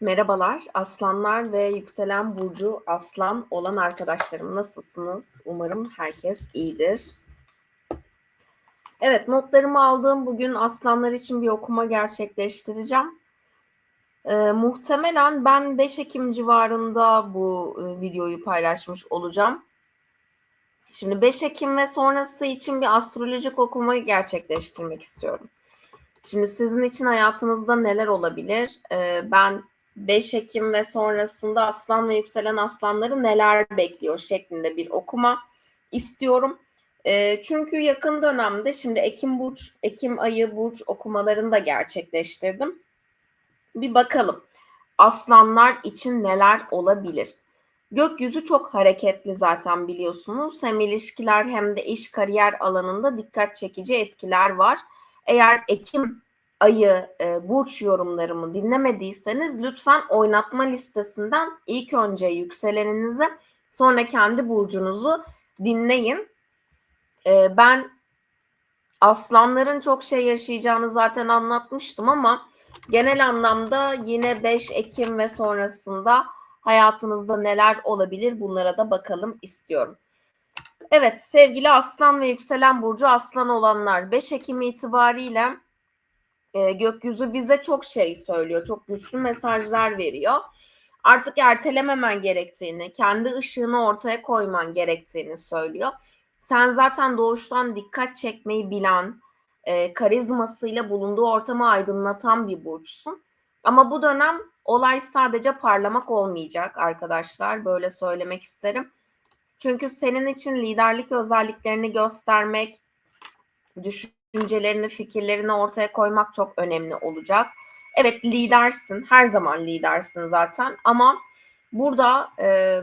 Merhabalar, aslanlar ve yükselen burcu aslan olan arkadaşlarım nasılsınız? Umarım herkes iyidir. Evet, notlarımı aldım. Bugün aslanlar için bir okuma gerçekleştireceğim. Ee, muhtemelen ben 5 Ekim civarında bu e, videoyu paylaşmış olacağım. Şimdi 5 Ekim ve sonrası için bir astrolojik okuma gerçekleştirmek istiyorum. Şimdi sizin için hayatınızda neler olabilir? Ee, ben 5 Ekim ve sonrasında aslan ve yükselen aslanları neler bekliyor şeklinde bir okuma istiyorum. E, çünkü yakın dönemde şimdi Ekim burç, Ekim ayı burç okumalarını da gerçekleştirdim. Bir bakalım aslanlar için neler olabilir? Gökyüzü çok hareketli zaten biliyorsunuz. Hem ilişkiler hem de iş kariyer alanında dikkat çekici etkiler var. Eğer Ekim ayı e, burç yorumlarımı dinlemediyseniz lütfen oynatma listesinden ilk önce yükseleninizi sonra kendi burcunuzu dinleyin. E, ben aslanların çok şey yaşayacağını zaten anlatmıştım ama genel anlamda yine 5 Ekim ve sonrasında hayatınızda neler olabilir bunlara da bakalım istiyorum. Evet sevgili aslan ve yükselen burcu aslan olanlar 5 Ekim itibariyle e, gökyüzü bize çok şey söylüyor. Çok güçlü mesajlar veriyor. Artık ertelememen gerektiğini, kendi ışığını ortaya koyman gerektiğini söylüyor. Sen zaten doğuştan dikkat çekmeyi bilen, e, karizmasıyla bulunduğu ortamı aydınlatan bir burçsun. Ama bu dönem olay sadece parlamak olmayacak arkadaşlar. Böyle söylemek isterim. Çünkü senin için liderlik özelliklerini göstermek, düşün düşüncelerini, fikirlerini ortaya koymak çok önemli olacak. Evet lidersin, her zaman lidersin zaten ama burada e,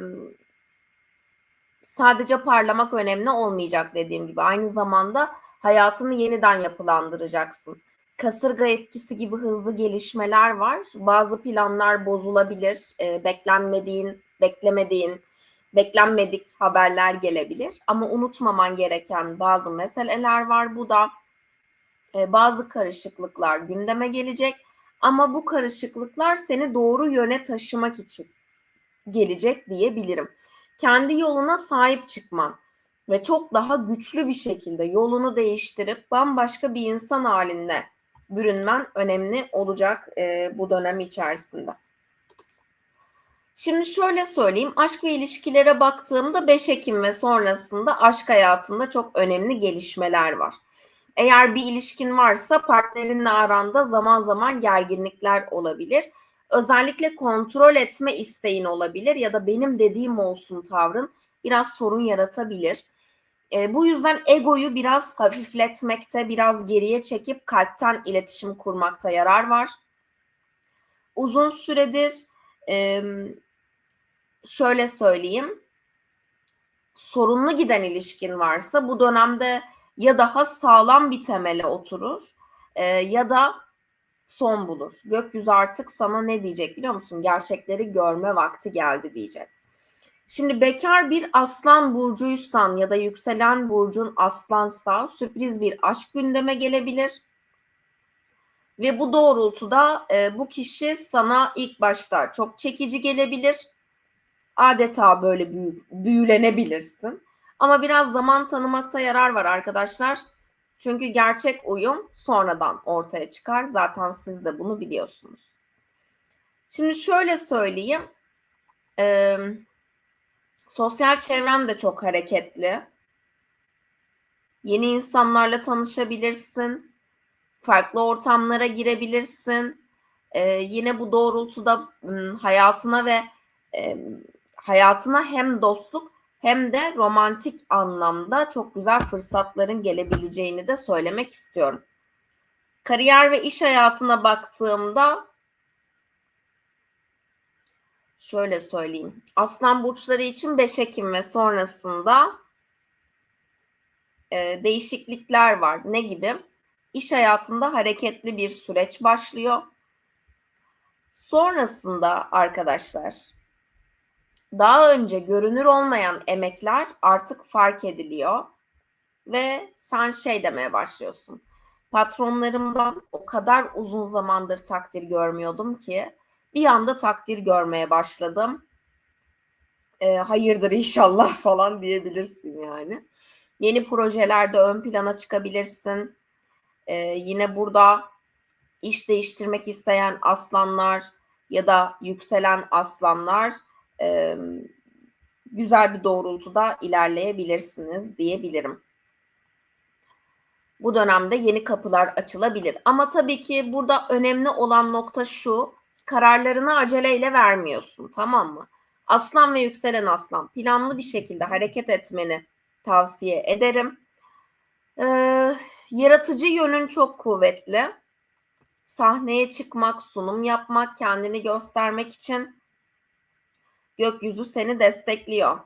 sadece parlamak önemli olmayacak dediğim gibi. Aynı zamanda hayatını yeniden yapılandıracaksın. Kasırga etkisi gibi hızlı gelişmeler var. Bazı planlar bozulabilir. E, beklenmediğin, beklemediğin, beklenmedik haberler gelebilir. Ama unutmaman gereken bazı meseleler var. Bu da e, bazı karışıklıklar gündeme gelecek ama bu karışıklıklar seni doğru yöne taşımak için gelecek diyebilirim. Kendi yoluna sahip çıkman ve çok daha güçlü bir şekilde yolunu değiştirip bambaşka bir insan haline bürünmen önemli olacak e, bu dönem içerisinde. Şimdi şöyle söyleyeyim, aşk ve ilişkilere baktığımda 5 Ekim ve sonrasında aşk hayatında çok önemli gelişmeler var. Eğer bir ilişkin varsa partnerinle aranda zaman zaman gerginlikler olabilir. Özellikle kontrol etme isteğin olabilir ya da benim dediğim olsun tavrın biraz sorun yaratabilir. E, bu yüzden egoyu biraz hafifletmekte, biraz geriye çekip kalpten iletişim kurmakta yarar var. Uzun süredir e, şöyle söyleyeyim, sorunlu giden ilişkin varsa bu dönemde ya daha sağlam bir temele oturur e, ya da son bulur. Gökyüzü artık sana ne diyecek biliyor musun? Gerçekleri görme vakti geldi diyecek. Şimdi bekar bir aslan burcuysan ya da yükselen burcun aslansa sürpriz bir aşk gündeme gelebilir. Ve bu doğrultuda e, bu kişi sana ilk başta çok çekici gelebilir. Adeta böyle büyü, büyülenebilirsin. Ama biraz zaman tanımakta yarar var arkadaşlar. Çünkü gerçek uyum sonradan ortaya çıkar. Zaten siz de bunu biliyorsunuz. Şimdi şöyle söyleyeyim. Ee, sosyal çevrem de çok hareketli. Yeni insanlarla tanışabilirsin. Farklı ortamlara girebilirsin. Ee, yine bu doğrultuda hayatına ve hayatına hem dostluk hem de romantik anlamda çok güzel fırsatların gelebileceğini de söylemek istiyorum. Kariyer ve iş hayatına baktığımda şöyle söyleyeyim. Aslan burçları için 5 Ekim ve sonrasında e, değişiklikler var. Ne gibi? İş hayatında hareketli bir süreç başlıyor. Sonrasında arkadaşlar daha önce görünür olmayan emekler artık fark ediliyor ve sen şey demeye başlıyorsun. Patronlarımdan o kadar uzun zamandır takdir görmüyordum ki bir anda takdir görmeye başladım. E, hayırdır inşallah falan diyebilirsin yani. Yeni projelerde ön plana çıkabilirsin. E, yine burada iş değiştirmek isteyen aslanlar ya da yükselen aslanlar e, güzel bir doğrultuda ilerleyebilirsiniz diyebilirim. Bu dönemde yeni kapılar açılabilir. Ama tabii ki burada önemli olan nokta şu. Kararlarını aceleyle vermiyorsun tamam mı? Aslan ve yükselen aslan planlı bir şekilde hareket etmeni tavsiye ederim. Ee, yaratıcı yönün çok kuvvetli. Sahneye çıkmak, sunum yapmak, kendini göstermek için gökyüzü seni destekliyor.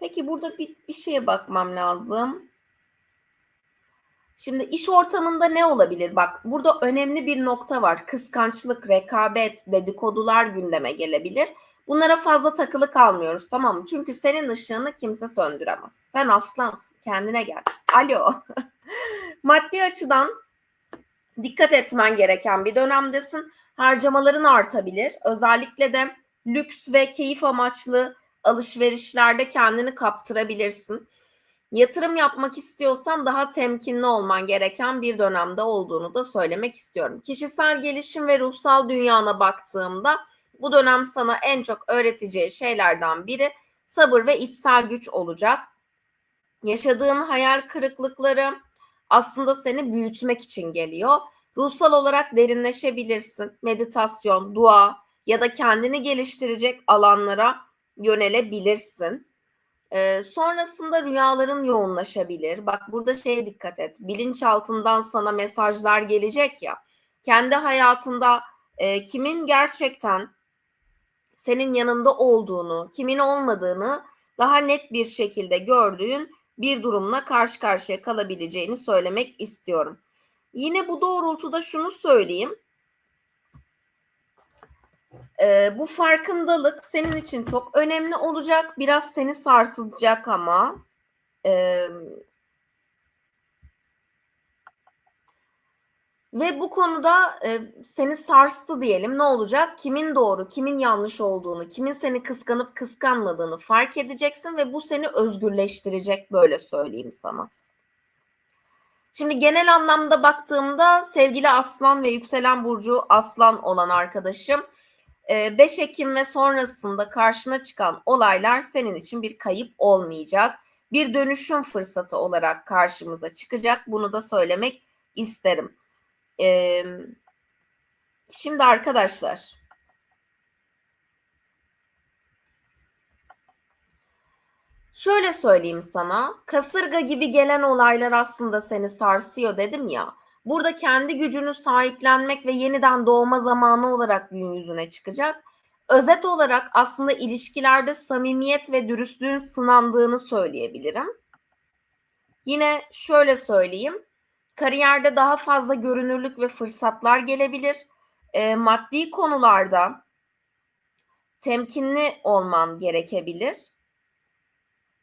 Peki burada bir, bir şeye bakmam lazım. Şimdi iş ortamında ne olabilir? Bak burada önemli bir nokta var. Kıskançlık, rekabet, dedikodular gündeme gelebilir. Bunlara fazla takılı kalmıyoruz tamam mı? Çünkü senin ışığını kimse söndüremez. Sen aslansın. Kendine gel. Alo. Maddi açıdan dikkat etmen gereken bir dönemdesin. Harcamaların artabilir. Özellikle de lüks ve keyif amaçlı alışverişlerde kendini kaptırabilirsin. Yatırım yapmak istiyorsan daha temkinli olman gereken bir dönemde olduğunu da söylemek istiyorum. Kişisel gelişim ve ruhsal dünyana baktığımda bu dönem sana en çok öğreteceği şeylerden biri sabır ve içsel güç olacak. Yaşadığın hayal kırıklıkları aslında seni büyütmek için geliyor. Ruhsal olarak derinleşebilirsin. Meditasyon, dua ya da kendini geliştirecek alanlara yönelebilirsin. Ee, sonrasında rüyaların yoğunlaşabilir. Bak burada şeye dikkat et. Bilinçaltından sana mesajlar gelecek ya. Kendi hayatında e, kimin gerçekten senin yanında olduğunu, kimin olmadığını daha net bir şekilde gördüğün bir durumla karşı karşıya kalabileceğini söylemek istiyorum. Yine bu doğrultuda şunu söyleyeyim. Ee, bu farkındalık senin için çok önemli olacak. Biraz seni sarsılacak ama. Ee, ve bu konuda e, seni sarstı diyelim. Ne olacak? Kimin doğru, kimin yanlış olduğunu, kimin seni kıskanıp kıskanmadığını fark edeceksin ve bu seni özgürleştirecek böyle söyleyeyim sana. Şimdi genel anlamda baktığımda sevgili Aslan ve yükselen burcu Aslan olan arkadaşım 5 Ekim ve sonrasında karşına çıkan olaylar senin için bir kayıp olmayacak. Bir dönüşüm fırsatı olarak karşımıza çıkacak. Bunu da söylemek isterim. Şimdi arkadaşlar Şöyle söyleyeyim sana, kasırga gibi gelen olaylar aslında seni sarsıyor dedim ya. Burada kendi gücünü sahiplenmek ve yeniden doğma zamanı olarak gün yüzüne çıkacak. Özet olarak aslında ilişkilerde samimiyet ve dürüstlüğün sınandığını söyleyebilirim. Yine şöyle söyleyeyim. Kariyerde daha fazla görünürlük ve fırsatlar gelebilir. E, maddi konularda temkinli olman gerekebilir.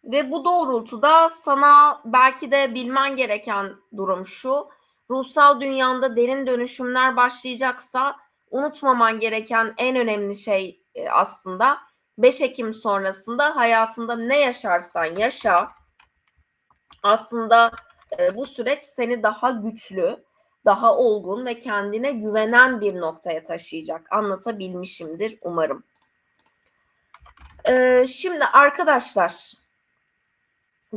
Ve bu doğrultuda sana belki de bilmen gereken durum şu ruhsal dünyanda derin dönüşümler başlayacaksa unutmaman gereken en önemli şey e, aslında 5 Ekim sonrasında hayatında ne yaşarsan yaşa aslında e, bu süreç seni daha güçlü, daha olgun ve kendine güvenen bir noktaya taşıyacak. Anlatabilmişimdir umarım. E, şimdi arkadaşlar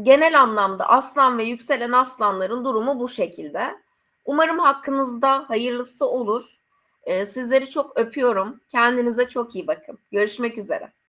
genel anlamda aslan ve yükselen aslanların durumu bu şekilde. Umarım hakkınızda hayırlısı olur. Ee, sizleri çok öpüyorum. Kendinize çok iyi bakın. Görüşmek üzere.